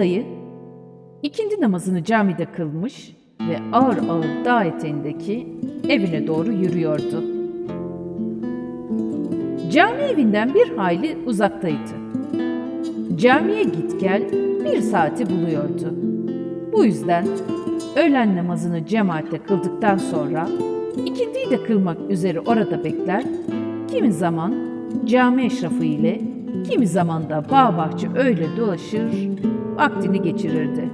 dayı ikindi namazını camide kılmış ve ağır ağır dağ eteğindeki evine doğru yürüyordu. Cami evinden bir hayli uzaktaydı. Camiye git gel bir saati buluyordu. Bu yüzden öğlen namazını cemaatle kıldıktan sonra ikindiyi de kılmak üzere orada bekler, kimi zaman cami eşrafı ile kimi zaman da bağ bahçe öyle dolaşır, vaktini geçirirdi.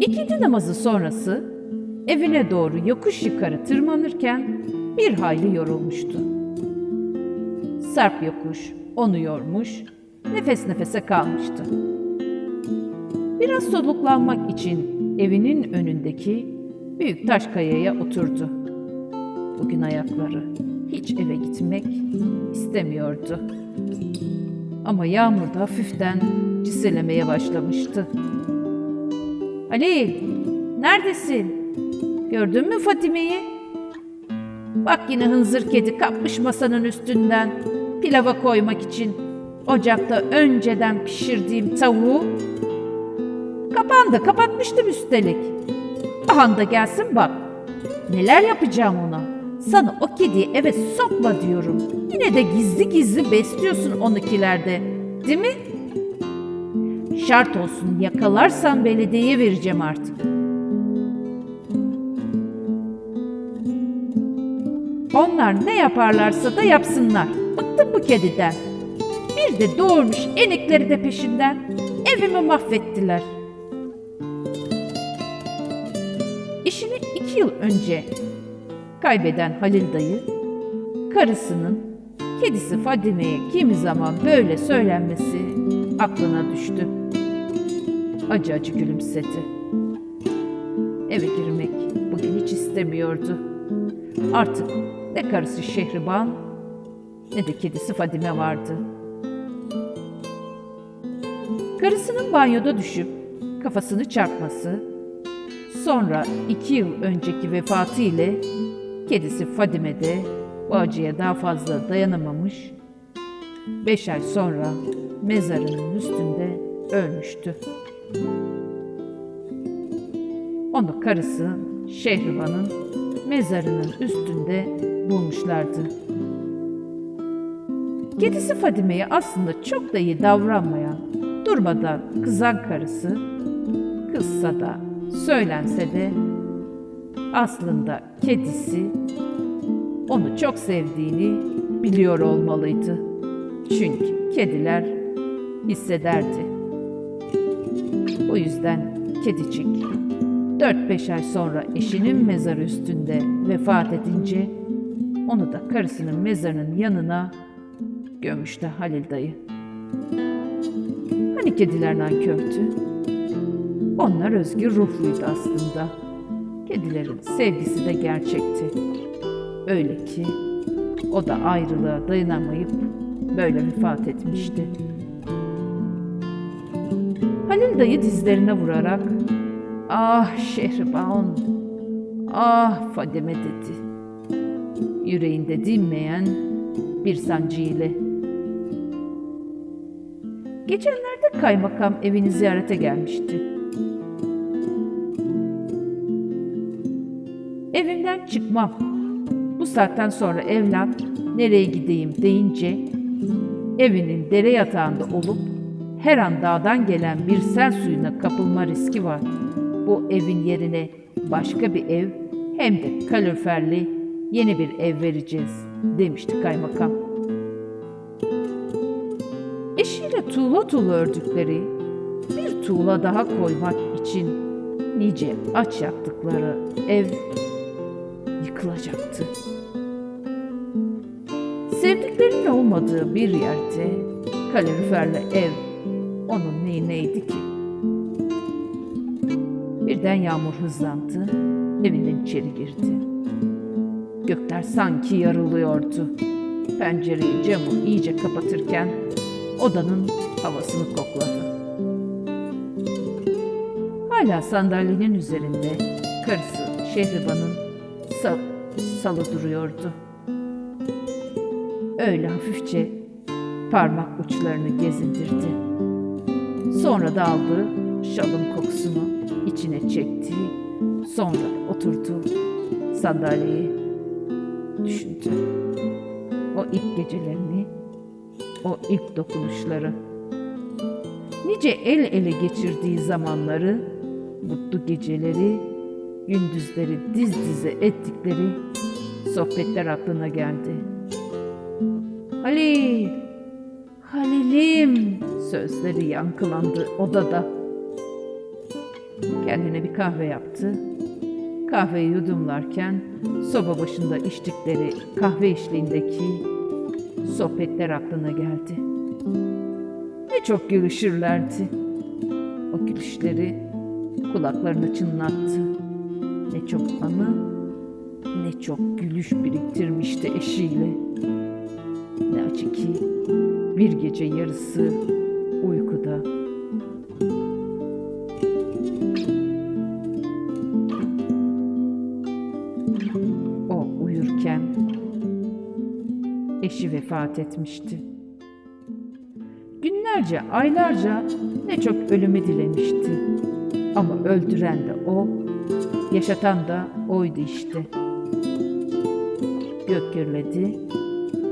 İkindi namazı sonrası evine doğru yokuş yukarı tırmanırken bir hayli yorulmuştu. Sarp yokuş onu yormuş, nefes nefese kalmıştı. Biraz soluklanmak için evinin önündeki büyük taş kayaya oturdu. Bugün ayakları hiç eve gitmek istemiyordu. Ama yağmur da hafiften ciselemeye başlamıştı. Ali, neredesin? Gördün mü Fatime'yi? Bak yine hınzır kedi kapmış masanın üstünden pilava koymak için ocakta önceden pişirdiğim tavuğu. Kapandı, kapatmıştım üstelik. Ahan da gelsin bak. Neler yapacağım ona. Sana o kediyi eve sokma diyorum. Yine de gizli gizli besliyorsun onukilerde. Değil mi? Şart olsun yakalarsan belediyeye vereceğim artık. Onlar ne yaparlarsa da yapsınlar. Bıktım bu kediden. Bir de doğurmuş enikleri de peşinden. Evimi mahvettiler. İşini iki yıl önce kaybeden Halil dayı, karısının kedisi Fadime'ye kimi zaman böyle söylenmesi aklına düştü. Acı acı gülümsedi. Eve girmek bugün hiç istemiyordu. Artık ne karısı Şehriban ne de kedisi Fadime vardı. Karısının banyoda düşüp kafasını çarpması, sonra iki yıl önceki vefatı ile kedisi Fadime de bu acıya daha fazla dayanamamış, beş ay sonra mezarının üstünde ölmüştü. Onu karısı Şehriban'ın mezarının üstünde bulmuşlardı. Kedisi Fadime'ye aslında çok da iyi davranmayan, durmadan kızan karısı, kızsa da söylense de aslında kedisi onu çok sevdiğini biliyor olmalıydı. Çünkü kediler hissederdi. Bu yüzden kedicik 4-5 ay sonra eşinin mezarı üstünde vefat edince onu da karısının mezarının yanına gömmüştü Halil dayı. Hani kediler nankördü? Onlar özgür ruhluydu aslında. Kedilerin sevgisi de gerçekti. Öyle ki o da ayrılığa dayanamayıp böyle vefat etmişti. Halil dayı dizlerine vurarak Ah Şehriban, ah Fadime dedi. Yüreğinde dinmeyen bir sancı. Geçenlerde kaymakam evini ziyarete gelmişti. Evimden çıkmam. Bu saatten sonra evlat nereye gideyim deyince evinin dere yatağında olup her an dağdan gelen bir sel suyuna kapılma riski var. Bu evin yerine başka bir ev hem de kaloriferli yeni bir ev vereceğiz demişti kaymakam. Eşiyle tuğla tuğla ördükleri bir tuğla daha koymak için nice aç yaktıkları ev yıkılacaktı. Sevdiklerinin olmadığı bir yerde kaloriferli ev onun neyineydi ki? Birden yağmur hızlandı, evinden içeri girdi. Gökler sanki yarılıyordu. Pencereyi camı iyice kapatırken odanın havasını kokladı. Hala sandalyenin üzerinde karısı Şehriban'ın salı duruyordu. Öyle hafifçe parmak uçlarını gezindirdi. Sonra da aldı şalın kokusunu içine çekti. Sonra oturdu sandalyeye. Düşündü. O ilk gecelerini, o ilk dokunuşları. Nice el ele geçirdiği zamanları, mutlu geceleri, gündüzleri diz dize ettikleri sohbetler aklına geldi. Halil, Halil'im sözleri yankılandı odada. Kendine bir kahve yaptı. Kahveyi yudumlarken soba başında içtikleri kahve eşliğindeki sohbetler aklına geldi. Ne çok gülüşürlerdi. O gülüşleri kulaklarını çınlattı. Ne çok anı, ne çok gülüş biriktirmişti eşiyle. Ne acı ki bir gece yarısı uykuda. O uyurken eşi vefat etmişti. Günlerce, aylarca ne çok ölümü dilemişti. Ama öldüren de o, yaşatan da oydu işte. Gök gürledi,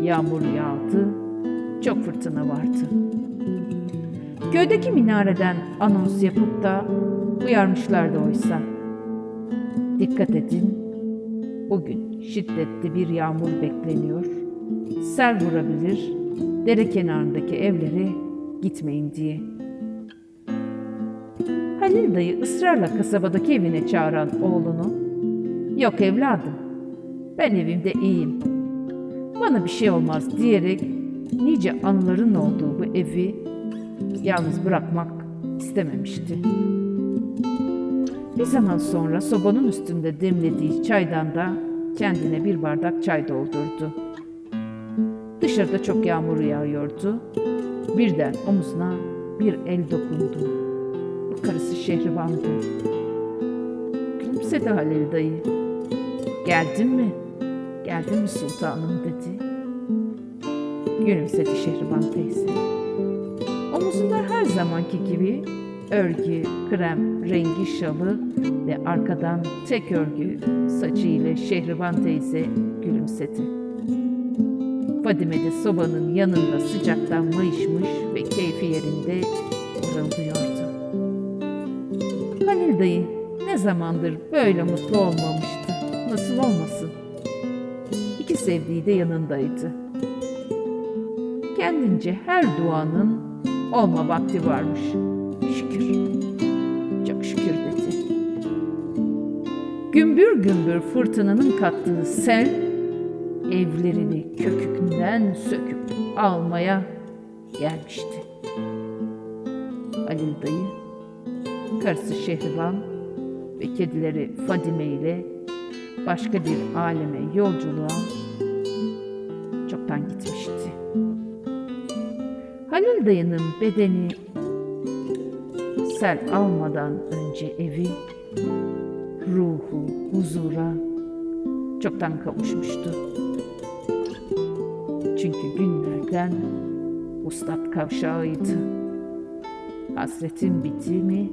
yağmur yağdı, çok fırtına vardı. Köydeki minareden anons yapıp da uyarmışlardı oysa. Dikkat edin, bugün şiddetli bir yağmur bekleniyor. Sel vurabilir, dere kenarındaki evlere gitmeyin diye. Halil dayı ısrarla kasabadaki evine çağıran oğlunu, ''Yok evladım, ben evimde iyiyim, bana bir şey olmaz.'' diyerek nice anıların olduğu bu evi yalnız bırakmak istememişti. Bir zaman sonra sobanın üstünde demlediği çaydan da kendine bir bardak çay doldurdu. Dışarıda çok yağmur yağıyordu. Birden omuzuna bir el dokundu. Karısı Şehriban'dı. Gülümsedi Halil dayı. Geldin mi? Geldin mi sultanım dedi. Gülümsedi Şehriban teyze. Omuzunda her zamanki gibi örgü, krem, rengi şalı ve arkadan tek örgü saçı ile Şehriban teyze gülümsedi. Fadime de sobanın yanında sıcaktan mayışmış ve keyfi yerinde mırıldıyordu. Halil dayı ne zamandır böyle mutlu olmamıştı. Nasıl olmasın? İki sevdiği de yanındaydı. Kendince her duanın olma vakti varmış. Şükür. Çok şükür dedi. Gümbür gümbür fırtınanın kattığı sel evlerini kökünden söküp almaya gelmişti. Halil dayı, karısı Şehriban ve kedileri Fadime ile başka bir aleme yolculuğa çoktan gitmişti. Halil dayının bedeni sel almadan önce evi, ruhu, huzura çoktan kavuşmuştu. Çünkü günlerden ustat kavşağıydı. Hasretin bitimi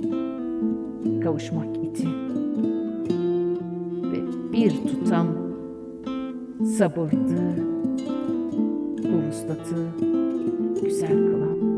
kavuşmak iti. Ve bir tutam sabırdı bu güzel kılan.